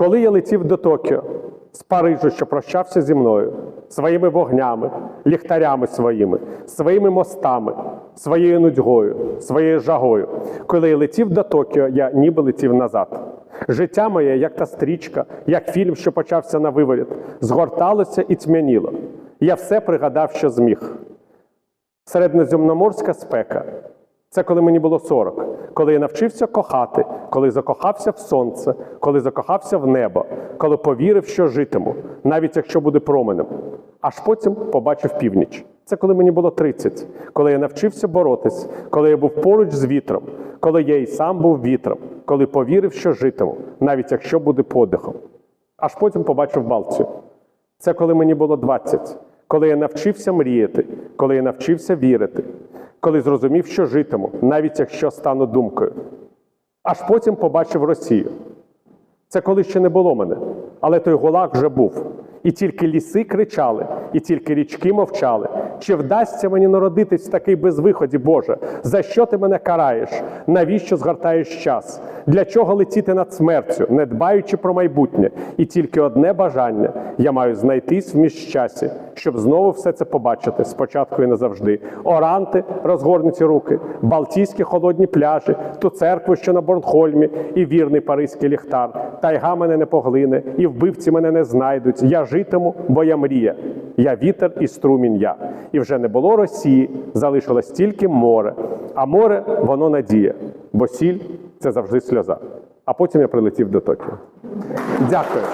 Коли я летів до Токіо з Парижу, що прощався зі мною, своїми вогнями, ліхтарями своїми, своїми мостами, своєю нудьгою, своєю жагою. Коли я летів до Токіо, я ніби летів назад. Життя моє, як та стрічка, як фільм, що почався на виворіт, згорталося і тьмяніло. Я все пригадав, що зміг. Середньоземноморська спека. Це коли мені було 40, коли я навчився кохати, коли закохався в сонце, коли закохався в небо, коли повірив, що житиму, навіть якщо буде променем. Аж потім побачив північ. Це коли мені було 30, коли я навчився боротись, коли я був поруч з вітром, коли я і сам був вітром, коли повірив, що житиму, навіть якщо буде подихом. Аж потім побачив Балтію. Це коли мені було 20, коли я навчився мріяти, коли я навчився вірити, коли зрозумів, що житиму, навіть якщо стану думкою. Аж потім побачив Росію. Це коли ще не було мене, але той гулаг вже був. І тільки ліси кричали, і тільки річки мовчали. Чи вдасться мені народитись в такий безвиході, Боже? За що ти мене караєш? Навіщо згортаєш час? Для чого летіти над смертю, не дбаючи про майбутнє? І тільки одне бажання я маю знайтись в міжчасі, щоб знову все це побачити спочатку і назавжди. Оранти, розгорнуті руки, Балтійські холодні пляжі, ту церкву, що на Борнхольмі, і вірний паризький ліхтар. Тайга мене не поглине, і вбивці мене не знайдуть. Я житиму, бо я мрія. Я вітер і струмінь я. І вже не було Росії, залишилось тільки море. А море воно надія, бо сіль це завжди сльоза. А потім я прилетів до Токіо. Дякую.